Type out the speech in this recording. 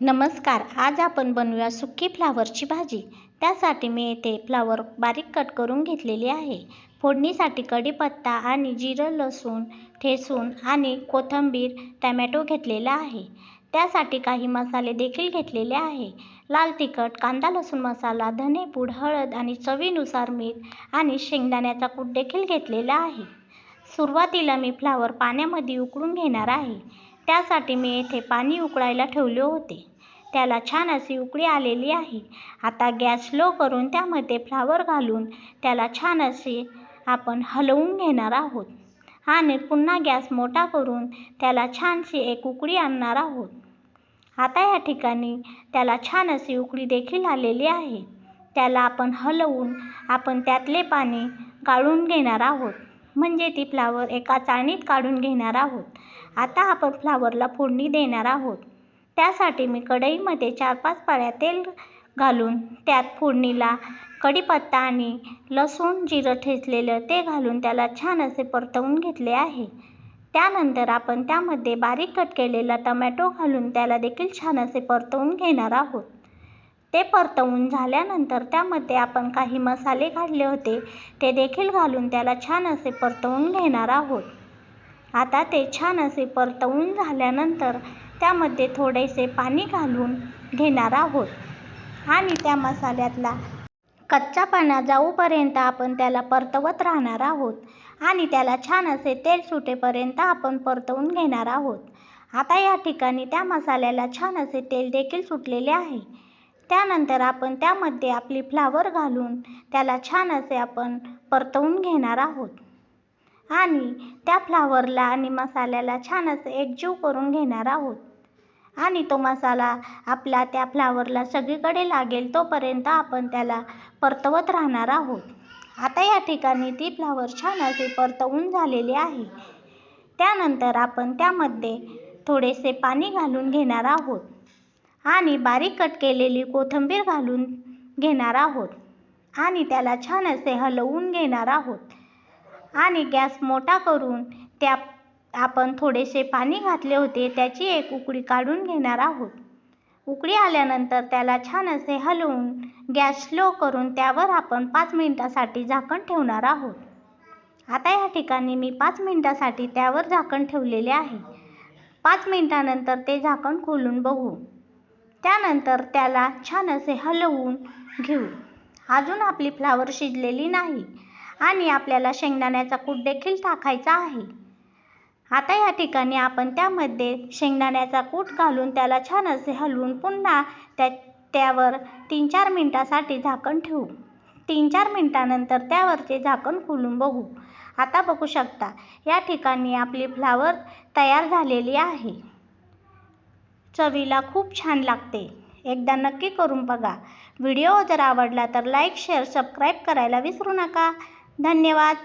नमस्कार आज आपण बनवूया सुकी फ्लावरची भाजी. त्यासाठी मी येथे फ्लावर बारीक कट करून घेतलेली आहे. फोडणीसाठी कढीपत्ता आणि जिरं लसूण ठेसून आणि कोथिंबीर टमॅटो घेतलेला आहे. त्यासाठी काही मसाले देखील घेतलेले आहे. लाल तिखट कांदा लसूण मसाला धनेपूड हळद आणि चवीनुसार मीठ आणि शेंगदाण्याचा कूट देखील घेतलेला आहे. सुरुवातीला मी फ्लावर पाण्यामध्ये उकळून घेणार आहे. त्यासाठी मी येथे पाणी उकळायला ठेवले होते. त्याला छान अशी उकळी आलेली आहे. आता गॅस स्लो करून त्यामध्ये फ्लावर घालून त्याला छान असे आपण हलवून घेणार आहोत. आणि पुन्हा गॅस मोठा करून त्याला छानशी एक उकळी आणणार आहोत. आता या ठिकाणी त्याला छान अशी उकळी देखील आलेली आहे. त्याला आपण हलवून आपण त्यातले पाणी गाळून घेणार आहोत. म्हणजे ती फ्लावर एका चाळणीत काढून घेणार आहोत. आता आपण फ्लावरला फोडणी देणार आहोत. त्यासाठी मी कढईमध्ये चार पाच पाळ्या तेल घालून त्यात फोडणीला कढीपत्ता आणि लसूण जिरं ठेचलेलं ते घालून त्याला छान असे परतवून घेतले आहे. त्यानंतर आपण त्यामध्ये बारीक कट केलेला टमॅटो घालून त्याला देखील छान असे परतवून घेणार आहोत. ते परतवून झाल्यानंतर त्यामध्ये आपण काही मसाले घातले होते ते देखील घालून त्याला छान असे परतवून घेणार आहोत. आता ते छान असे परतवून झाल्यानंतर त्यामध्ये थोडेसे पाणी घालून घेणार आहोत. आणि त्या मसाल्यातला कच्चा पाना जाऊपर्यंत आपण त्याला परतवत राहणार आहोत. आणि त्याला छान असे तेल सुटेपर्यंत आपण परतवून घेणार आहोत. आता या ठिकाणी त्या मसाल्याला छान असे तेल देखील सुटलेले आहे. त्यानंतर आपण त्यामध्ये आपली फ्लावर घालून त्याला छान असे आपण परतवून घेणार आहोत. आणि त्या फ्लावरला आणि मसाल्याला छान असे एकजीव करून घेणार आहोत. आणि तो मसाला आपला त्या फ्लावरला सगळीकडे लागेल तोपर्यंत आपण त्याला परतवत राहणार आहोत. आता या ठिकाणी ती फ्लावर छान असे परतवून झालेले आहे. त्यानंतर आपण त्यामध्ये थोडेसे पाणी घालून घेणार आहोत. आणि बारीक कट केलेली कोथिंबीर घालून घेणार आहोत. आणि त्याला छान असे हलवून घेणार आहोत. आणि गॅस मोठा करून त्या आपण थोडेसे पाणी घातले होते त्याची एक उकळी काढून घेणार आहोत. उकळी आल्यानंतर त्याला छान असे हलवून गॅस स्लो करून त्यावर आपण पाच मिनिटासाठी झाकण ठेवणार आहोत. आता या ठिकाणी मी पाच मिनिटासाठी त्यावर झाकण ठेवलेले आहे. पाच मिनिटानंतर ते झाकण खोलून बघू. त्यानंतर त्याला छान असे हलवून घेऊ. अजून आपली फ्लावर शिजलेली नाही आणि आपल्याला शेंगदाण्याचा कूट देखील टाकायचा आहे. आता या ठिकाणी आपण त्यामध्ये शेंगदाण्याचा कूट घालून त्याला छान असे हलवून पुन्हा त्या त्यावर तीन चार मिनटासाठी झाकण ठेवू. तीन चार मिनटानंतर त्यावरचे झाकण खोलून बघू. आता बघू शकता या ठिकाणी आपली फ्लावर तयार झालेली आहे. चवीला खूप छान लागते. एकदा नक्की करून बघा. व्हिडिओ जर आवडला तर लाईक शेअर सबस्क्राईब करायला विसरू नका. धन्यवाद.